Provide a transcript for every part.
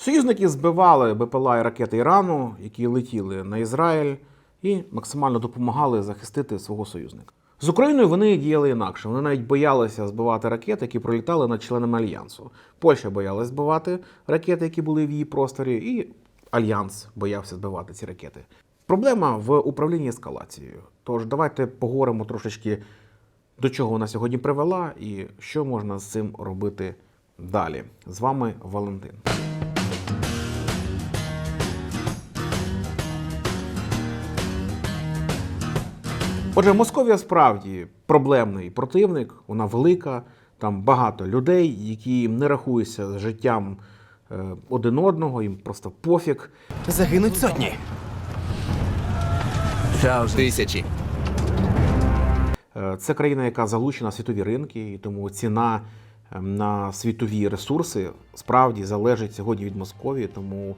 Союзники збивали БПЛА і ракети Ірану, які летіли на Ізраїль, і максимально допомагали захистити свого союзника. З Україною вони діяли інакше. Вони навіть боялися збивати ракети, які пролітали над членами альянсу. Польща боялась збивати ракети, які були в її просторі, і альянс боявся збивати ці ракети. Проблема в управлінні ескалацією. Тож давайте поговоримо трошечки, до чого вона сьогодні привела і що можна з цим робити далі. З вами Валентин. Отже, Московія справді проблемний противник, вона велика, там багато людей, які не рахуються з життям е, один одного, їм просто пофіг. Загинуть сотні. Тисячі. Е, Це країна, яка залучена в світові ринки, і тому ціна е, на світові ресурси справді залежить сьогодні від Московії. Тому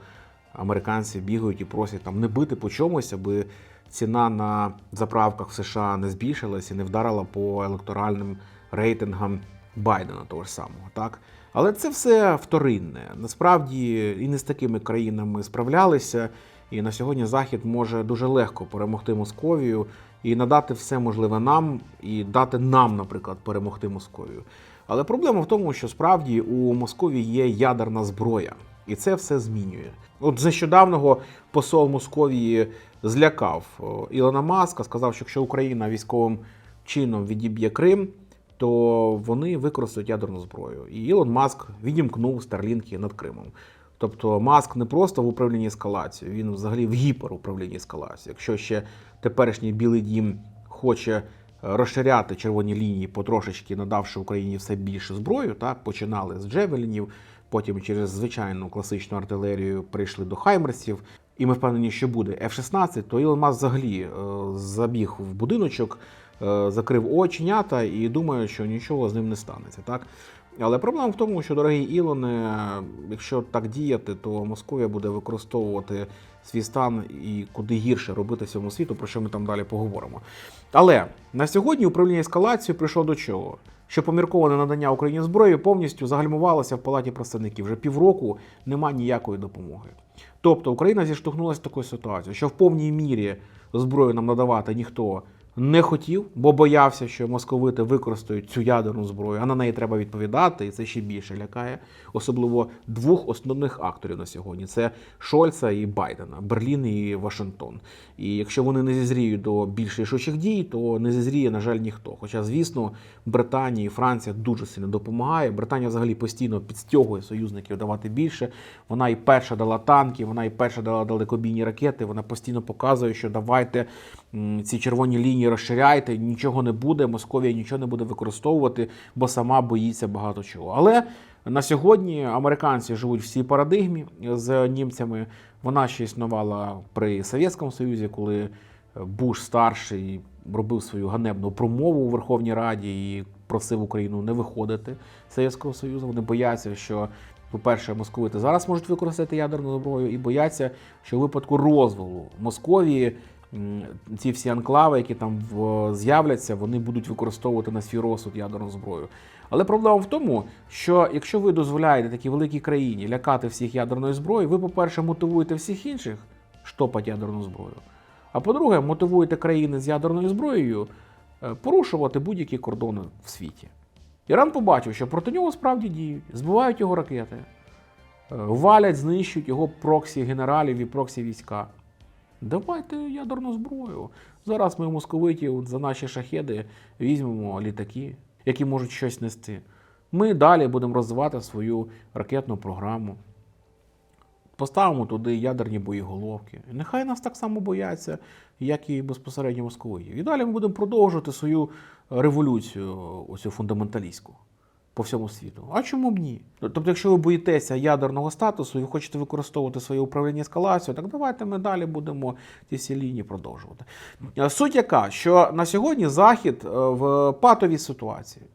американці бігають і просять там не бити по чомусь, аби ціна на заправках в США не збільшилась і не вдарила по електоральним рейтингам Байдена того ж самого. Так? Але це все вторинне. Насправді і не з такими країнами справлялися. І на сьогодні Захід може дуже легко перемогти Московію і надати все можливе нам, і дати нам, наприклад, перемогти Московію. Але проблема в тому, що справді у Московії є ядерна зброя, і це все змінює. От з нещодавнього посол Московії злякав Ілона Маска, сказав, що якщо Україна військовим чином відіб'є Крим, то вони використають ядерну зброю. І Ілон Маск відімкнув старлінки над Кримом. Тобто Маск не просто в управлінні ескалацією, він взагалі в гіперуправлінні ескалацією. Якщо ще теперішній Білий Дім хоче е, розширяти червоні лінії, потрошечки надавши Україні все більше зброю, так починали з Джевелінів, потім через звичайну класичну артилерію прийшли до Хаймерсів. І ми впевнені, що буде F-16, то Ілон Маск взагалі е, забіг в будиночок, е, закрив оченята і думає, що нічого з ним не станеться. Так? Але проблема в тому, що, дорогий Ілоне, якщо так діяти, то Московія буде використовувати свій стан і куди гірше робити всьому світу, про що ми там далі поговоримо. Але на сьогодні управління ескалацією прийшло до чого? Що помірковане надання Україні зброї повністю загальмувалося в палаті представників. Вже півроку немає ніякої допомоги. Тобто Україна зіштовхнулася такою ситуацією, що в повній мірі зброю нам надавати ніхто не хотів, бо боявся, що московити використають цю ядерну зброю, а на неї треба відповідати, і це ще більше лякає. Особливо двох основних акторів на сьогодні: це Шольца і Байдена, Берлін і Вашингтон. І якщо вони не зізріють до більш рішучих дій, то не зізріє, на жаль, ніхто. Хоча, звісно, Британія і Франція дуже сильно допомагає. Британія взагалі постійно підстягує союзників давати більше. Вона і перша дала танки, вона і перша дала далекобійні ракети. Вона постійно показує, що давайте ці червоні лінії розширяйте, нічого не буде, Московія нічого не буде використовувати, бо сама боїться багато чого. Але на сьогодні американці живуть в цій парадигмі з німцями. Вона ще існувала при Совєтському Союзі, коли Буш старший робив свою ганебну промову у Верховній Раді і просив Україну не виходити з Совєтського Союзу. Вони бояться, що, по-перше, московити зараз можуть використати ядерну зброю, і бояться, що у випадку розвалу Московії ці всі анклави, які там з'являться, вони будуть використовувати на свій розсуд ядерну зброю. Але проблема в тому, що якщо ви дозволяєте такій великій країні лякати всіх ядерною зброєю, ви, по-перше, мотивуєте всіх інших штопати ядерну зброю. А по-друге, мотивуєте країни з ядерною зброєю е, порушувати будь-які кордони в світі. Іран побачив, що проти нього справді діють, збивають його ракети, е, валять, знищують його проксі генералів і проксі війська. Давайте ядерну зброю. Зараз ми у московитів за наші шахеди візьмемо літаки, які можуть щось нести. Ми далі будемо розвивати свою ракетну програму. Поставимо туди ядерні боєголовки. Нехай нас так само бояться, як і безпосередньо московитів. І далі ми будемо продовжувати свою революцію, оцю фундаменталістську по всьому світу. А чому б ні? Тобто, якщо ви боїтеся ядерного статусу і ви хочете використовувати своє управління ескалацією, так давайте ми далі будемо ці всі лінії продовжувати. Е, Суть яка, що на сьогодні Захід е, в патовій ситуації.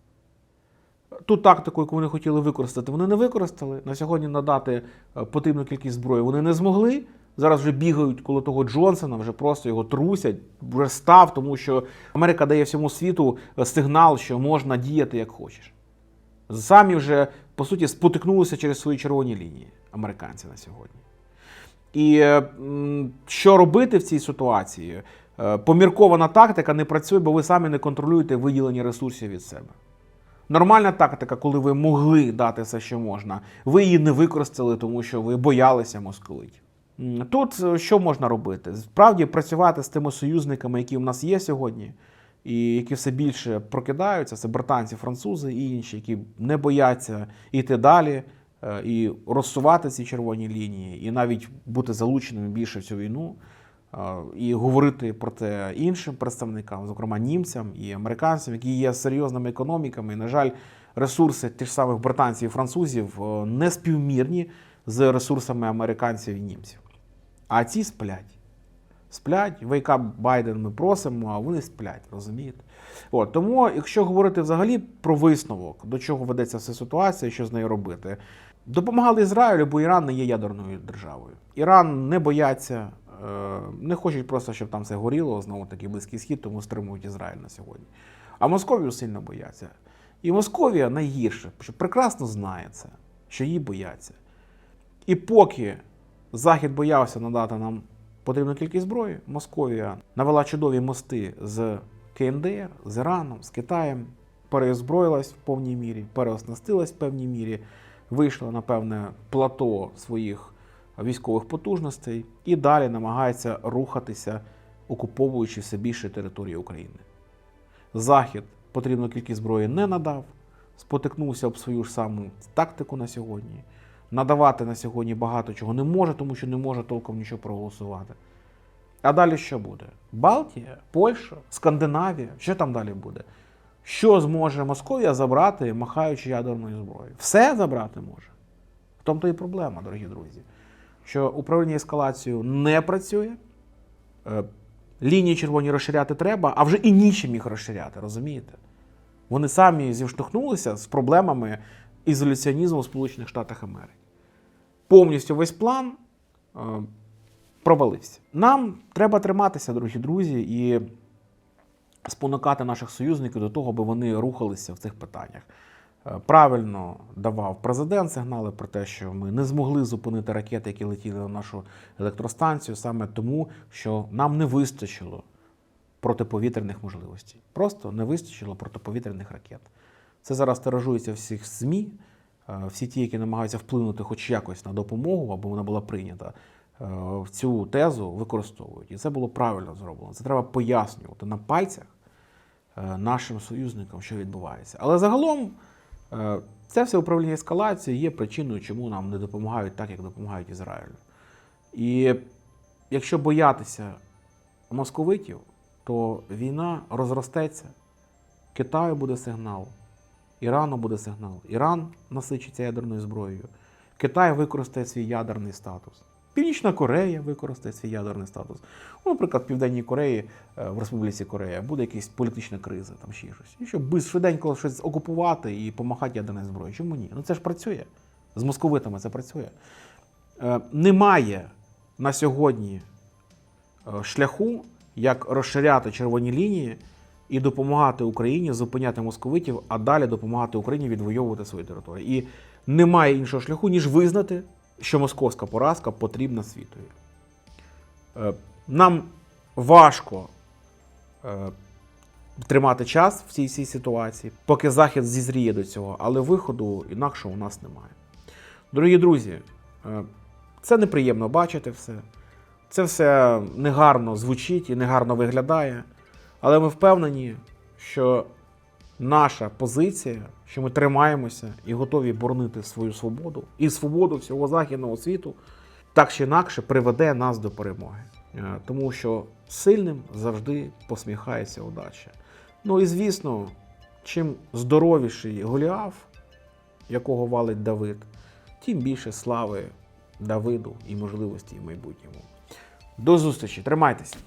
Ту тактику, яку вони хотіли використати, вони не використали. На сьогодні надати е, потрібну кількість зброї вони не змогли. Зараз вже бігають коло того Джонсона, вже просто його трусять, вже став, тому що Америка дає всьому світу сигнал, що можна діяти як хочеш. Самі вже, по суті, спотикнулися через свої червоні лінії. американці на сьогодні. І е, що робити в цій ситуації? Е, Поміркована тактика не працює, бо ви самі не контролюєте виділення ресурсів від себе. Нормальна тактика, коли ви могли дати все, що можна, ви її не використали, тому що ви боялися московитів. Тут е, що можна робити? Справді працювати з тими союзниками, які в нас є сьогодні, і які все більше прокидаються, це британці, французи і інші, які не бояться йти далі е, і розсувати ці червоні лінії, і навіть бути залученими більше в цю війну, е, і говорити про те іншим представникам, зокрема німцям і американцям, які є серйозними економіками. І, на жаль, ресурси тих самих британців і французів е, не співмірні з ресурсами американців і німців. А ці сплять. Сплять, вейкап Байден ми просимо, а вони сплять, розумієте? От, тому, якщо говорити взагалі про висновок, до чого ведеться вся ситуація, що з нею робити, допомагали Ізраїлю, бо Іран не є ядерною державою. Іран не бояться, е, не хочуть просто, щоб там все горіло, знову таки близький схід, тому стримують Ізраїль на сьогодні. А Московію сильно бояться. І Московія найгірше, що прекрасно знає це, що її бояться. І поки Захід боявся надати нам потрібну кількість зброї, Московія навела чудові мости з КНДР, з Іраном, з Китаєм, переозброїлась в повній мірі, переоснастилась в певній мірі, вийшла на певне плато своїх військових потужностей і далі намагається рухатися, окуповуючи все більше території України. Захід потрібну кількість зброї не надав, спотикнувся об свою ж саму тактику на сьогодні. Надавати на сьогодні багато чого не може, тому що не може толком нічого проголосувати. А далі що буде? Балтія, Польща, Скандинавія. Що там далі буде? Що зможе Московія забрати, махаючи ядерною зброєю? Все забрати може. В тому то і проблема, дорогі друзі, що управління ескалацією не працює. Е, Лінії червоні розширяти треба, а вже і нічим їх розширяти, розумієте? Вони самі зіштовхнулися з проблемами ізоляціонізму в Сполучених Штатах Америки. Повністю весь план е, провалився. Нам треба триматися, дорогі друзі, і спонукати наших союзників до того, аби вони рухалися в цих питаннях. Е, Правильно давав президент сигнали про те, що ми не змогли зупинити ракети, які летіли на нашу електростанцію, саме тому, що нам не вистачило протиповітряних можливостей. Просто не вистачило протиповітряних ракет. Це зараз тиражується всіх ЗМІ. Е, Всі ті, які намагаються вплинути хоч якось на допомогу, аби вона була прийнята, е, цю тезу використовують. І це було правильно зроблено. Це треба пояснювати на пальцях е, нашим союзникам, що відбувається. Але загалом це все управління ескалацією є причиною, чому нам не допомагають так, як допомагають Ізраїлю. І якщо боятися московитів, то війна розростеться, Китаю буде сигнал, Ірану буде сигнал. Іран насичиться ядерною зброєю. Китай використає свій ядерний статус. Північна Корея використає свій ядерний статус. Ну, наприклад, в Південній Кореї, е, в Республіці Корея, буде якась політична криза, там ще щось. І щоб швиденько щось окупувати і помахати ядерною зброєю. Чому ні? Ну це ж працює. З московитами це працює. Е, Немає на сьогодні е, шляху, як розширяти червоні лінії і допомагати Україні зупиняти московитів, а далі допомагати Україні відвоювати свої території. І немає іншого шляху, ніж визнати, що московська поразка потрібна світові. Е, Нам важко е, тримати час в цій всій ситуації, поки Захід зізріє до цього, але виходу інакшого у нас немає. Дорогі друзі, е, це неприємно бачити все. Це все негарно звучить і негарно виглядає. Але ми впевнені, що наша позиція, що ми тримаємося і готові боронити свою свободу і свободу всього західного світу, так чи інакше приведе нас до перемоги. Е, Тому що сильним завжди посміхається удача. Ну і звісно, чим здоровіший Голіаф, якого валить Давид, тим більше слави Давиду і можливості в майбутньому. До зустрічі, тримайтеся!